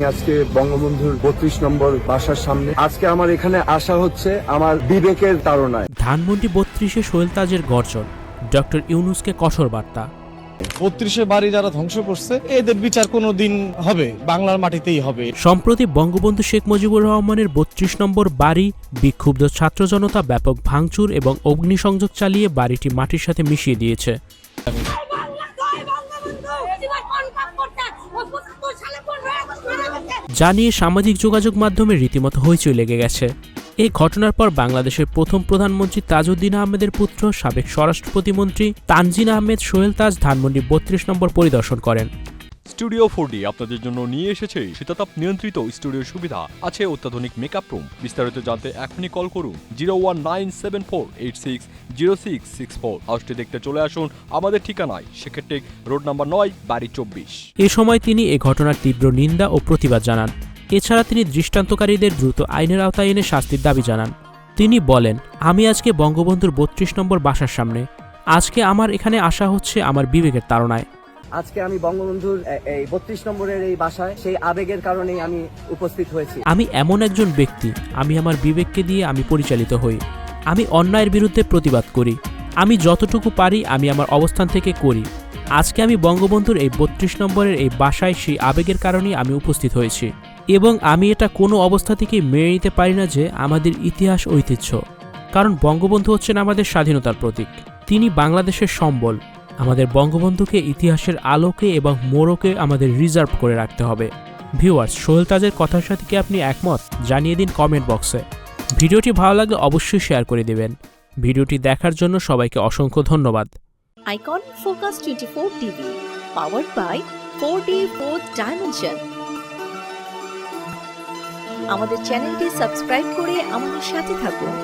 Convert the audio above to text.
আজকে বঙ্গবন্ধুর বত্রিশ নম্বর বাসার সামনে। আজকে আমার এখানে আসা হচ্ছে আমার বিবেকের তাড়নায়। ধানমন্ডি বত্রিশে সোহেল তাজের গর্জন। ডক্টর ইউনুসকে কঠোর বার্তা। বত্রিশে বাড়ি যারা ধ্বংস করছে এদের বিচার কোনো দিন হবে বাংলার মাটিতেই হবে। সম্প্রতি বঙ্গবন্ধু শেখ মুজিবুর রহমানের বত্রিশ নম্বর বাড়ি বিক্ষুব্ধ ছাত্র জনতা ব্যাপক ভাঙচুর এবং অগ্নিসংযোগ চালিয়ে বাড়িটি মাটির সাথে মিশিয়ে দিয়েছে। যা নিয়ে সামাজিক যোগাযোগ মাধ্যমে রীতিমতো হইচই লেগে গেছে। এই ঘটনার পর বাংলাদেশের প্রথম প্রধানমন্ত্রী তাজউদ্দিন আহমেদের পুত্র, সাবেক স্বরাষ্ট্র প্রতিমন্ত্রী তানজিন আহমেদ সোহেল তাজ ধানমন্ডি বত্রিশ নম্বর পরিদর্শন করেন। স্টুডিও ফোর আপনাদের জন্য নিয়ে এসেছে শীতাতাপ নিয়ন্ত্রিত স্টুডিও সুবিধা। আছে অত্যাধুনিক মেকআপ রুম বিস্তারিত জানতে এখনই কল করুন zero one nine seven four eight six zero six six four হাউসটি দেখতে চলে আসুন আমাদের ঠিকানায়। সেক্ষেত্রে রোড নাম্বার নয়, বাড়ি চব্বিশ। এ সময় তিনি এ ঘটনার তীব্র নিন্দা ও প্রতিবাদ জানান। এছাড়া তিনি দৃষ্টান্তকারীদের দ্রুত আইনের আওতায় এনে শাস্তির দাবি জানান। তিনি বলেন, আমি আজকে বঙ্গবন্ধুর বত্রিশ নম্বর বাসার সামনে। আজকে আমার এখানে আসা হচ্ছে আমার বিবেকের তাড়নায়। আজকে আমি বঙ্গবন্ধুর এই বত্রিশ নম্বরের এই বাসায়, সেই আবেগের কারণেই আমি উপস্থিত হয়েছি। আমি এমন একজন ব্যক্তি, আমি আমার বিবেককে দিয়ে আমি পরিচালিত হই। আমি অন্যায়ের বিরুদ্ধে প্রতিবাদ করি। আমি যতটুকু পারি আমি আমার অবস্থান থেকে করি। আজকে আমি বঙ্গবন্ধুর এই বত্রিশ নম্বরের এই বাসায় সেই আবেগের কারণেই আমি উপস্থিত হয়েছি। এবং আমি এটা কোনো অবস্থা থেকেই মেনে নিতে পারি না যে আমাদের ইতিহাস ঐতিহ্য। কারণ বঙ্গবন্ধু হচ্ছেন আমাদের স্বাধীনতার প্রতীক। তিনি বাংলাদেশের সম্বল। আমাদের বঙ্গবন্ধুকে ইতিহাসের আলোকে এবং মোড়কে আমাদের রিজার্ভ করে রাখতে হবে। ভিউয়ার্স সোহেল তাজের কথার সাথে কি আপনি একমত? জানিয়ে দিন কমেন্ট বক্সে। ভিডিওটি ভালো লাগলে অবশ্যই শেয়ার করে দেবেন। ভিডিওটি দেখার জন্য সবাইকে অসংখ্য ধন্যবাদ। Icon Focus 24 TV, powered by 4D 4th Dimension. আমাদের চ্যানেলটি সাবস্ক্রাইব করে আমাদের সাথে থাকুন।